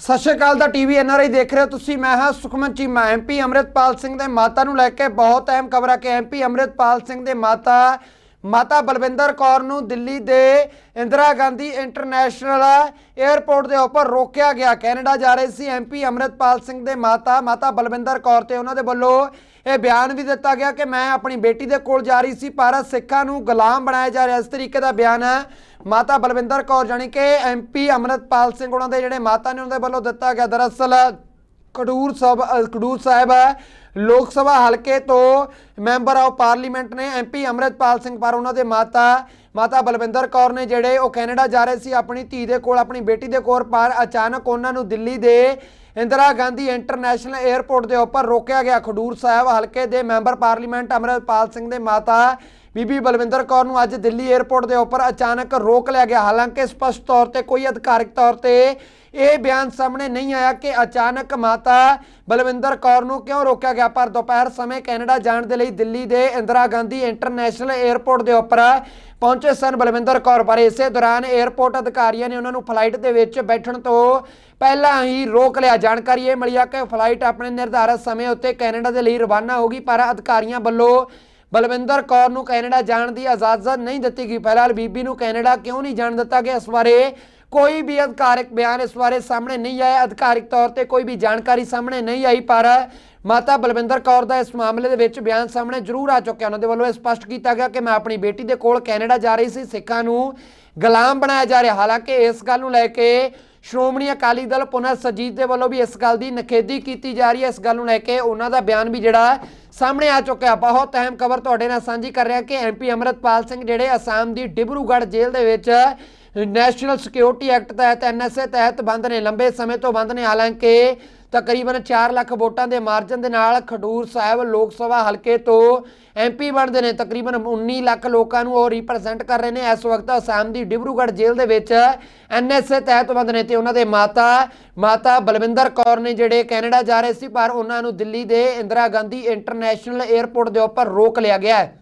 ਸਤਿ ਸ਼੍ਰੀ ਅਕਾਲ ਦਾ TV NRI ਦੇਖ ਰਹੇ ਹੋ ਤੁਸੀਂ। ਮੈਂ ਹਾਂ ਸੁਖਮਨ ਚੀਮਾ ਐਮਪੀ ਅੰਮ੍ਰਿਤਪਾਲ ਸਿੰਘ ਦੇ ਮਾਤਾ ਨੂੰ ਲੈ ਕੇ ਬਹੁਤ ਅਹਿਮ ਖਬਰ ਹੈ ਕਿ ਐਮਪੀ ਅੰਮ੍ਰਿਤਪਾਲ ਸਿੰਘ ਦੇ ਮਾਤਾ ਮਾਤਾ ਬਲਵਿੰਦਰ ਕੌਰ ਨੂੰ ਦਿੱਲੀ ਦੇ ਇੰਦਰਾ ਗਾਂਧੀ ਇੰਟਰਨੈਸ਼ਨਲ 에ਅਰਪੋਰਟ ਦੇ ਉੱਪਰ ਰੋਕਿਆ ਗਿਆ। ਕੈਨੇਡਾ ਜਾ ਰਹੇ ਸੀ ਐਮਪੀ ਅੰਮ੍ਰਿਤਪਾਲ ਸਿੰਘ ਦੇ ਮਾਤਾ ਮਾਤਾ ਬਲਵਿੰਦਰ ਕੌਰ ਤੇ ਉਹਨਾਂ ਦੇ ਵੱਲੋਂ ਇਹ ਬਿਆਨ ਵੀ ਦਿੱਤਾ ਗਿਆ ਕਿ ਮੈਂ ਆਪਣੀ ਬੇਟੀ ਦੇ ਕੋਲ ਜਾ ਰਹੀ ਸੀ ਪਰ ਸਿੱਖਾਂ ਨੂੰ ਗੁਲਾਮ ਬਣਾਇਆ ਜਾ ਰਿਹਾ। ਇਸ ਤਰੀਕੇ ਦਾ ਬਿਆਨ ਹੈ। ਮਾਤਾ ਬਲਵਿੰਦਰ ਕੌਰ ਜਾਣੀ ਕਿ ਐਮਪੀ ਅੰਮ੍ਰਿਤਪਾਲ ਸਿੰਘ ਉਹਨਾਂ ਦੇ ਜਿਹੜੇ ਮਾਤਾ ਨੇ ਉਹਨਾਂ ਦੇ ਵੱਲੋਂ ਦਿੱਤਾ ਗਿਆ। ਦਰਅਸਲ ਖਡੂਰ ਸਾਹਿਬ ਅ, ਖਡੂਰ ਸਾਹਿਬ ਲੋਕ ਸਭਾ ਹਲਕੇ ਤੋਂ ਮੈਂਬਰ ਆਫ ਪਾਰਲੀਮੈਂਟ ਨੇ ਐਮਪੀ ਅੰਮ੍ਰਿਤਪਾਲ ਸਿੰਘ ਪਰ ਉਹਨਾਂ ਦੇ ਮਾਤਾ ਮਾਤਾ ਬਲਵਿੰਦਰ ਕੌਰ ਨੇ ਜਿਹੜੇ ਉਹ ਕੈਨੇਡਾ ਜਾ ਰਹੇ ਸੀ ਆਪਣੀ ਧੀ ਦੇ ਕੋਲ ਆਪਣੀ ਬੇਟੀ ਦੇ ਕੋਲ ਪਰ ਅਚਾਨਕ ਉਹਨਾਂ ਨੂੰ ਦਿੱਲੀ ਦੇ ਇੰਦਰਾ ਗਾਂਧੀ ਇੰਟਰਨੈਸ਼ਨਲ 에ਅਰਪੋਰਟ ਦੇ ਉੱਪਰ ਰੋਕਿਆ ਗਿਆ। ਖਡੂਰ ਸਾਹਿਬ ਹਲਕੇ ਦੇ ਮੈਂਬਰ ਪਾਰਲੀਮੈਂਟ ਅਮਰਪਾਲ ਸਿੰਘ ਦੇ ਮਾਤਾ ਬੀਬੀ ਬਲਵਿੰਦਰ ਕੌਰ ਨੂੰ ਅੱਜ ਦਿੱਲੀ 에ਅਰਪੋਰਟ ਦੇ ਉੱਪਰ ਅਚਾਨਕ ਰੋਕ ਲਿਆ ਗਿਆ। ਹਾਲਾਂਕਿ ਸਪਸ਼ਟ ਤੌਰ ਤੇ ਕੋਈ ਅਧਿਕਾਰਿਕ ਤੌਰ ਤੇ ਇਹ ਬਿਆਨ ਸਾਹਮਣੇ ਨਹੀਂ ਆਇਆ ਕਿ ਅਚਾਨਕ ਮਾਤਾ ਬਲਵਿੰਦਰ ਕੌਰ ਨੂੰ ਕਿਉਂ ਰੋਕਿਆ ਗਿਆ। ਪਰ ਦੁਪਹਿਰ ਸਮੇਂ ਕੈਨੇਡਾ ਜਾਣ ਦੇ ਲਈ ਦਿੱਲੀ ਦੇ ਇੰਦਰਾ ਗਾਂਧੀ ਇੰਟਰਨੈਸ਼ਨਲ 에ਅਰਪੋਰਟ ਦੇ ਉੱਪਰ ਪਹੁੰਚੇ ਸਨ ਬਲਵਿੰਦਰ ਕੌਰ। ਪਰ ਇਸੇ ਦੌਰਾਨ 에ਅਰਪੋਰਟ ਅਧਿਕਾਰੀਆਂ ਨੇ ਉਹਨਾਂ ਨੂੰ ਫਲਾਈਟ ਦੇ ਵਿੱਚ ਬੈਠਣ ਤੋਂ ਪਹਿਲਾਂ ਹੀ ਰੋਕ ਲਿਆ। ਜਾਣਕਾਰੀ ਇਹ ਮਿਲੀ ਆ ਕਿ ਫਲਾਈਟ ਆਪਣੇ ਨਿਰਧਾਰਤ ਸਮੇਂ ਉੱਤੇ ਕੈਨੇਡਾ ਦੇ ਲਈ ਰਵਾਨਾ ਹੋਗੀ ਪਰ ਅਧਿਕਾਰੀਆਂ ਵੱਲੋਂ ਬਲਵਿੰਦਰ ਕੌਰ ਨੂੰ ਕੈਨੇਡਾ ਜਾਣ ਦੀ ਇਜਾਜ਼ਤ ਨਹੀਂ ਦਿੱਤੀ ਗਈ। ਫਿਲਹਾਲ ਬੀਬੀ ਨੂੰ ਕੈਨੇਡਾ ਕਿਉਂ ਨਹੀਂ ਜਾਣ ਦਿੱਤਾ ਗਿਆ, ਇਸ ਬਾਰੇ ਕੋਈ ਵੀ ਅਧਿਕਾਰਿਕ ਬਿਆਨ ਇਸ ਬਾਰੇ ਸਾਹਮਣੇ ਨਹੀਂ ਆਇਆ। ਅਧਿਕਾਰਿਕ ਤੌਰ ਤੇ ਕੋਈ ਵੀ ਜਾਣਕਾਰੀ ਸਾਹਮਣੇ ਨਹੀਂ ਆਈ, ਪਰ ਮਾਤਾ ਬਲਵਿੰਦਰ ਕੌਰ ਦਾ ਇਸ ਮਾਮਲੇ ਦੇ ਵਿੱਚ ਬਿਆਨ ਸਾਹਮਣੇ ਜ਼ਰੂਰ ਆ ਚੁੱਕਿਆ। ਉਹਨਾਂ ਦੇ ਵੱਲੋਂ ਇਹ ਸਪਸ਼ਟ ਕੀਤਾ ਗਿਆ ਕਿ ਮੈਂ ਆਪਣੀ ਬੇਟੀ ਦੇ ਕੋਲ ਕੈਨੇਡਾ ਜਾ ਰਹੀ ਸੀ। ਸਿੱਖਾਂ ਨੂੰ ਗੁਲਾਮ ਬਣਾਇਆ ਜਾ ਰਿਹਾ। ਹਾਲਾਂਕਿ ਇਸ ਗੱਲ ਨੂੰ ਲੈ ਕੇ ਸ਼੍ਰੋਮਣੀ ਅਕਾਲੀ ਦਲ ਪੁਨਰ ਸਜੀਤ ਦੇ ਵੱਲੋਂ ਵੀ ਇਸ ਗੱਲ ਦੀ ਨਖੇਦੀ ਕੀਤੀ ਜਾ ਰਹੀ ਹੈ। ਇਸ ਗੱਲ ਨੂੰ ਲੈ ਕੇ ਉਹਨਾਂ ਦਾ ਬਿਆਨ ਵੀ ਜਿਹੜਾ ਸਾਹਮਣੇ ਆ ਚੁੱਕਿਆ ਬਹੁਤ ਅਹਿਮ ਖਬਰ ਤੁਹਾਡੇ ਨਾਲ ਸਾਂਝੀ ਕਰ ਰਿਹਾ ਕਿ ਐਮਪੀ ਅਮਰਤਪਾਲ ਸਿੰਘ ਜਿਹੜੇ ਅਸਾਮ ਦੀ ਡਿਬਰੂਗੜ੍ਹ ਜੇਲ੍ਹ ਦੇ ਵਿੱਚ ਨੈਸ਼ਨਲ ਸਿਕਿਉਰਿਟੀ ਐਕਟ ਤਹਿਤ ਐਨਐਸਏ ਤਹਿਤ ਬੰਦ ਨੇ, ਲੰਬੇ ਸਮੇਂ ਤੋਂ ਬੰਦ ਨੇ। ਹਾਲਾਂਕਿ ਤਕਰੀਬਨ 4 ਲੱਖ ਵੋਟਾਂ ਦੇ ਮਾਰਜਨ ਦੇ ਨਾਲ ਖਡੂਰ ਸਾਹਿਬ ਲੋਕ ਸਭਾ ਹਲਕੇ ਤੋਂ ਐਮਪੀ ਬਣਦੇ ਨੇ। ਤਕਰੀਬਨ 19 ਲੱਖ ਲੋਕਾਂ ਨੂੰ ਉਹ ਰਿਪਰੈਜ਼ੈਂਟ ਕਰ ਰਹੇ ਨੇ। ਇਸ ਵਕਤ ਅਸਾਮ ਦੀ ਡਿਬਰੂਗੜ੍ਹ ਜੇਲ੍ਹ ਦੇ ਵਿੱਚ ਐਨਐਸਏ ਤਹਿਤ ਬੰਦ ਨੇ ਤੇ ਉਹਨਾਂ ਦੇ ਮਾਤਾ ਮਾਤਾ ਬਲਵਿੰਦਰ ਕੌਰ ਨੇ ਜਿਹੜੇ ਕੈਨੇਡਾ ਜਾ ਰਹੇ ਸੀ, ਪਰ ਉਹਨਾਂ ਨੂੰ ਦਿੱਲੀ ਦੇ ਇੰਦਰਾ ਗਾਂਧੀ ਇੰਟਰਨੈਸ਼ਨਲ 에ਅਰਪੋਰਟ ਦੇ ਉੱਪਰ ਰੋਕ ਲਿਆ ਗਿਆ ਹੈ।